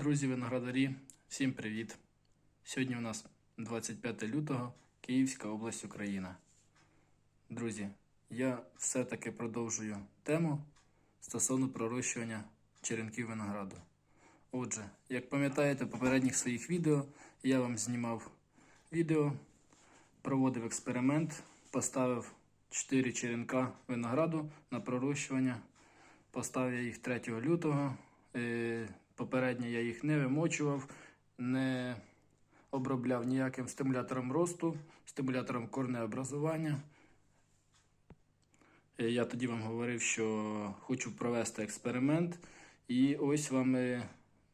Друзі виноградарі, всім привіт! Сьогодні у нас 25 лютого, Київська область, Україна. Друзі, я все-таки продовжую тему стосовно пророщування черенків винограду. Отже, як пам'ятаєте, в попередніх своїх відео я вам знімав відео, проводив експеримент, поставив 4 черенка винограду на пророщування. Поставив я їх 3 лютого. Попередньо я їх не вимочував, не обробляв ніяким стимулятором росту, стимулятором корнеобразування. Е, Я тоді вам говорив, що хочу провести експеримент. І ось вам е,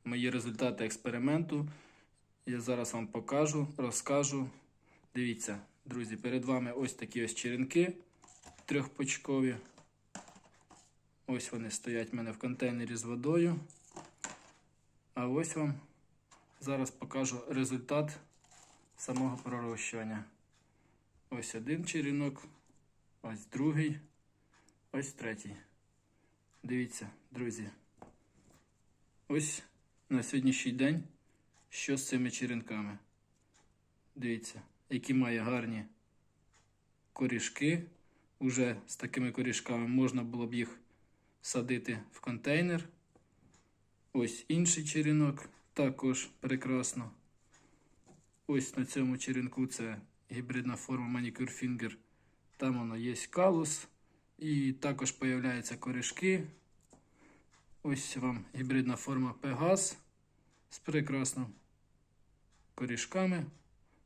мої результати експерименту. Я зараз вам покажу, розкажу. Дивіться, друзі, перед вами ось такі ось черенки трьохпочкові. Ось вони стоять в мене в контейнері з водою. А ось вам зараз покажу результат самого пророщування. Ось один черенок, ось другий, ось третій. Дивіться, друзі. Ось на сьогоднішній день що з цими черенками. Дивіться, які має гарні корішки. Уже з такими корішками можна було б їх садити в контейнер. Ось інший черенок, також прекрасно. Ось на цьому черенку це гібридна форма Manicure Finger. Там воно є калус. І також появляються корішки. Ось вам гібридна форма Пегас з прекрасним корішками.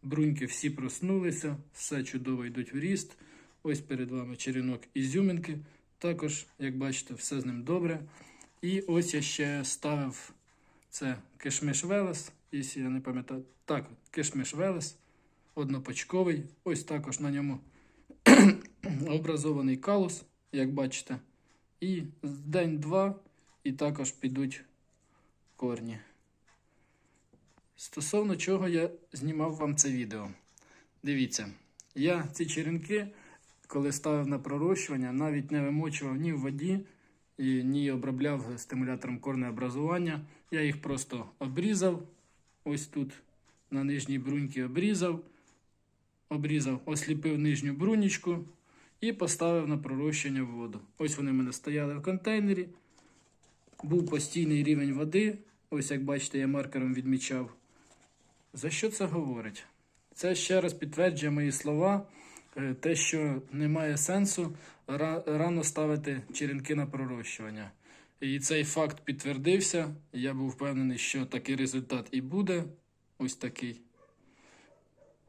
Бруньки всі проснулися, все чудово йдуть в ріст. Ось перед вами черенок ізюминки. Також, як бачите, все з ним добре. І ось я ще ставив це кишмиш Велес, якщо я не пам'ятаю. Так, кишмиш Велес, однопочковий. Ось також на ньому образований калус, як бачите. І день-два, і також підуть корні. Стосовно чого я знімав вам це відео. Дивіться, я ці черенки, коли ставив на пророщування, навіть не вимочував ні в воді, ні обробляв стимулятором корнеобразування. Я їх просто обрізав. Ось тут на нижній бруньці обрізав, обрізав, осліпив нижню брунічку і поставив на пророщення в воду. Ось вони в мене стояли в контейнері. Був постійний рівень води. Ось, як бачите, я маркером відмічав. За що це говорить? Це ще раз підтверджує мої слова, те, що немає сенсу рано ставити черенки на пророщування. І цей факт підтвердився. Я був впевнений, що такий результат і буде. Ось такий.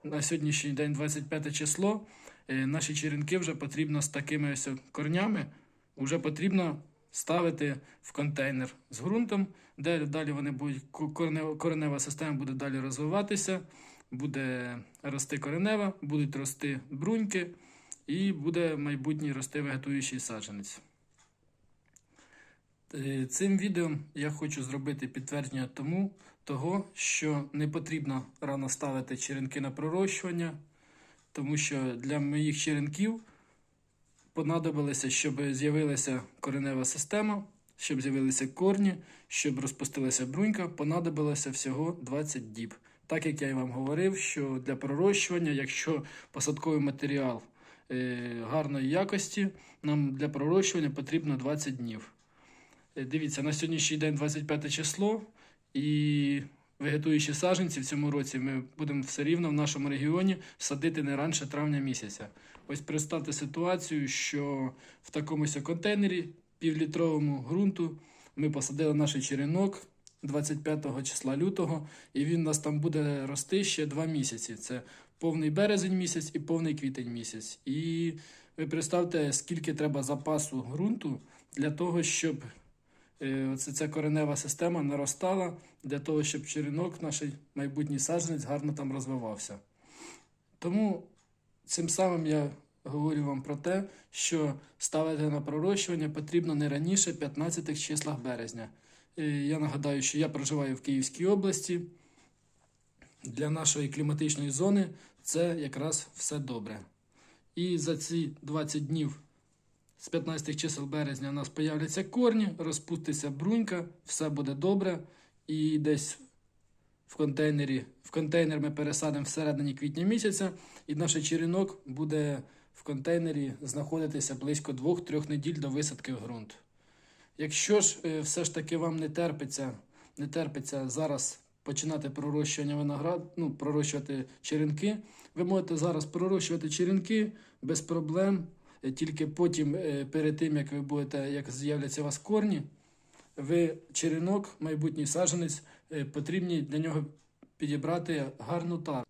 На сьогоднішній день, 25 число, е, наші черенки вже потрібно з такими ось корнями, вже потрібно ставити в контейнер з ґрунтом, де далі вони будуть коренева система буде далі розвиватися, буде рости коренева, будуть рости бруньки, і буде майбутній рости вегетуючий саджанець. Е, Цим відео я хочу зробити підтвердження тому, того, що не потрібно рано ставити черенки на пророщування, тому що для моїх черенків понадобилося, щоб з'явилася коренева система, щоб з'явилися корні, щоб розпустилася брунька, понадобилося всього 20 діб. Так як я і вам говорив, що для пророщування, якщо посадковий матеріал е, гарної якості, нам для пророщування потрібно 20 днів. Е, Дивіться, на сьогоднішній день 25 число, і вегетуючі саджанці в цьому році ми будемо все рівно в нашому регіоні садити не раніше травня місяця. Ось представте ситуацію, що в такому контейнері півлітровому ґрунту ми посадили наш черенок 25 числа лютого, і він у нас там буде рости ще два місяці. Це повний березень місяць і повний квітень місяць. І ви представте, скільки треба запасу ґрунту для того, щоб е, оце ця коренева система наростала, для того, щоб черенок, наш майбутній саджанець, гарно там розвивався. Тому цим самим я говорю вам про те, що ставити на пророщування потрібно не раніше 15 числах березня. Е, Я нагадаю, що я проживаю в Київській області. Для нашої кліматичної зони це якраз все добре. І за ці 20 днів з 15 чисел березня у нас появляться корні, розпуститься брунька, все буде добре. і десь в контейнері. В контейнер ми пересадимо всередині квітня місяця, і наш черенок буде в контейнері знаходитися близько 2-3 неділь до висадки в ґрунт. Якщо ж е, все ж таки вам не терпиться, не терпиться зараз починати пророщування виноград, ну, пророщувати черенки, ви можете зараз пророщувати черенки без проблем. Е, Тільки потім, е, перед тим як ви будете, як з'являться у вас корні, ви черенок, майбутній саджанець, е, потрібні для нього підібрати гарну тару.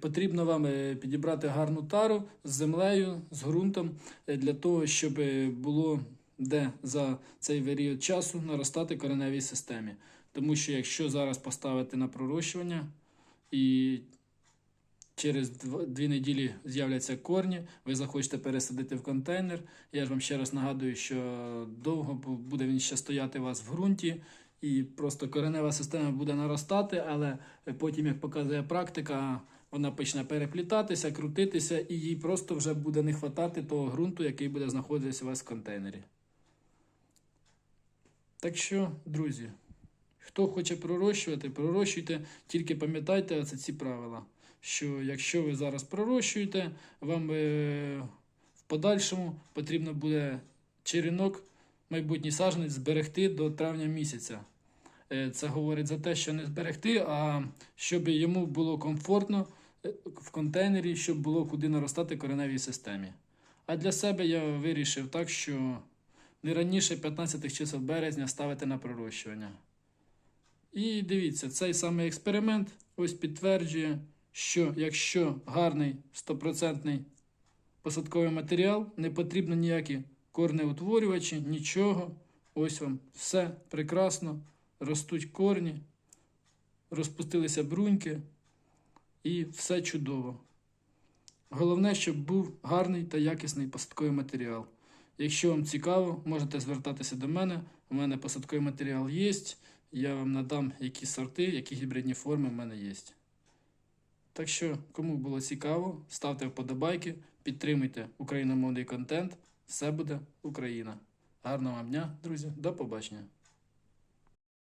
Потрібно вам підібрати гарну тару з землею, з ґрунтом, для того, щоб було де за цей період часу наростати кореневій системі. Тому що якщо зараз поставити на пророщування і через дві неділі з'являться корні, ви захочете пересадити в контейнер. Я ж вам ще раз нагадую, що довго буде він ще стояти у вас в ґрунті, і просто коренева система буде наростати, але потім, як показує практика, вона почне переплітатися, крутитися, і їй просто вже буде не хватати того ґрунту, який буде знаходитися у вас в контейнері. Так що, друзі, хто хоче пророщувати, пророщуйте, тільки пам'ятайте оце ці правила. Що якщо ви зараз пророщуєте, вам е, в подальшому потрібно буде черенок, майбутній саджанець зберегти до травня місяця. Е, Це говорить за те, що не зберегти, а щоб йому було комфортно е, в контейнері, щоб було куди наростати кореневій системі. А для себе я вирішив так, що не раніше 15 чисел березня ставити на пророщування. І дивіться, цей самий експеримент ось підтверджує, що якщо гарний 100% посадковий матеріал, не потрібно ніякі корнеутворювачі, нічого. Ось вам все прекрасно, ростуть корні, розпустилися бруньки і все чудово. Головне, щоб був гарний та якісний посадковий матеріал. Якщо вам цікаво, можете звертатися до мене. У мене посадковий матеріал є. Я вам надам які сорти, які гібридні форми в мене є. Так що, кому було цікаво, ставте вподобайки, підтримуйте україномовний контент. Все буде Україна. Гарного вам дня, друзі, до побачення.